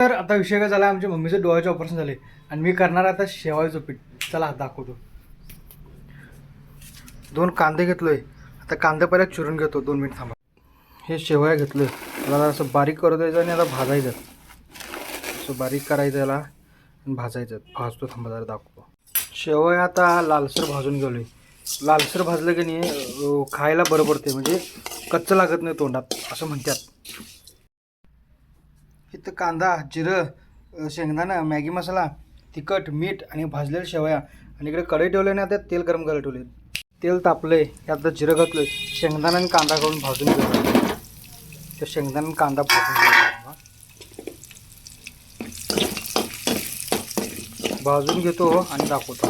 तर आता विषय काय झाला? आमच्या मम्मीचं डोळ्याचे ऑपरेशन झाले आणि मी करणार आता शेवाळीचं पीठ. चला दाखवतो. दोन कांदे घेतलोय. आता कांदे पहिला चिरून घेतो. दोन मिनिट थांबा. हे शेवया घेतलोय. त्याला असं बारीक करू द्यायचं आणि आता भाजायचं. असं बारीक करायचं याला आणि भाजायचं. भाजतो थांबा जरा दाखवतो. शेवया आता लालसर भाजून गेलोय लालसर भाजलं की नाही खायला बरं पडते म्हणजे कच्चं लागत नाही तोंडात असं म्हणतात. इथं कांदा जिरं शेंगदाणा मॅगी मसाला तिखट मीठ आणि भाजलेल्या शेवया. आणि इकडे कढई ठेवले ना त्यात तेल गरम करायला ठेवले. तेल तापले त्यात जिरं घातलं शेंगदाणा आणि कांदा करून भाजून घेतलं त्या शेंगदाणा आणि कांदा भाजून भाजून घेतो आणि दाखवतो.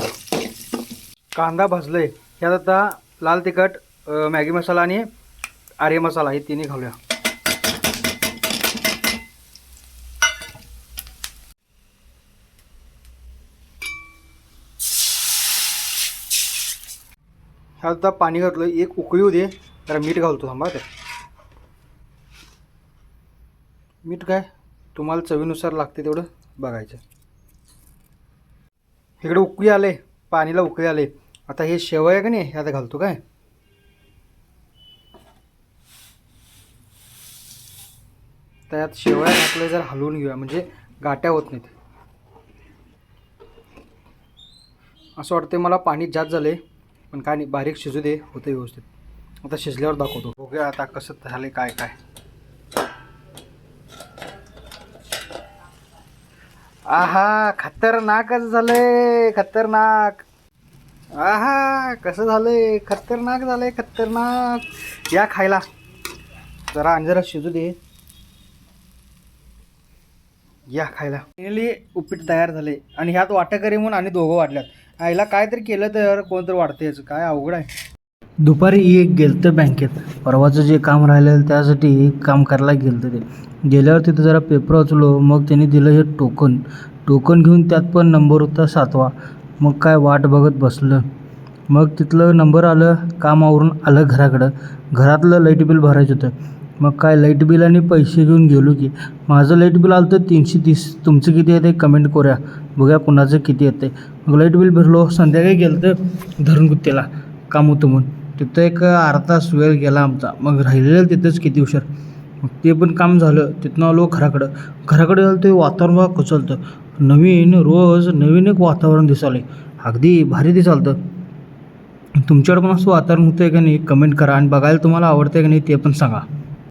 कांदा भाजलंय. त्यात आता लाल तिखट मॅगी मसाला आणि आर्य मसाला हे तिन्ही घालूया. ह्यात सुद्धा पाणी घातलं एक उकळी होऊ दे. जरा मीठ घालतो थांबा. त्यात मीठ काय? तुम्हाला चवीनुसार लागते तेवढं बघायचं. इकडे उकळी आले पाणीला उकळी आले आता हे शेवय आहे का नाही आता घालतो काय? त्यात शेवया घातलं जर हलवून घेऊया म्हणजे गाट्या होत नाहीत. असं वाटतं मला पाणी जास्त झाले पण काय नाही बारीक शिजू दे होतं व्यवस्थित. आता शिजल्यावर दाखवतो. बघूया आता कसं झाले काय काय. आहा खतरनाकच झालंय खतरनाक. आहा कसं झालंय खतरनाक झालंय खतरनाक. या खायला. जरा आणि जरा शिजू दे. या खायला. फायनली उपीट तयार झाले. आणि ह्यात वाटेकरी म्हणून आणि दोघं वाढल्यात. आईला काय तरी केलं तर कोणतरी वाढते याचं. काय अवघड आहे. दुपारी एक गेलं तर बँकेत. परवाचं जे काम राहिलेलं त्यासाठी काम करायला गेलं ते. गेल्यावर तिथं जरा पेपर वाचलो मग त्यांनी दिलं हे टोकन टोकन घेऊन त्यात पण नंबर होता सातवा. मग काय वाट बघत बसलं. मग तिथलं नंबर आलं कामावरून आलं घराकडं. घरातलं लाइट बिल भरायचं होतं. मग काय लाइट बिल आणि पैसे घेऊन गेलो की माझं लाइट बिल आलं तर तीनशे तीस तुमचं किती येते कमेंट करूया. बघूया कुणाचं किती येते मग लाइट बिल भरलो संध्याकाळी गेलं तर धरून गुत्तेला काम होतं म्हणून तिथं एक अर्धा तास वेळ गेला आमचा. मग राहिलेलं तिथंच किती उशीर. मग ते पण काम झालं. तिथनं आलो घराकडं. घराकडे आलं ते वातावरण बघा कुचलतं नवीन रोज नवीन एक वातावरण दिसाले अगदी भारी दिसालतं. तुमच्याकडे पण असं वातावरण होतं आहे का नाही? कमेंट करा आणि बघायला तुम्हाला आवडतं आहे का नाही ते पण सांगा.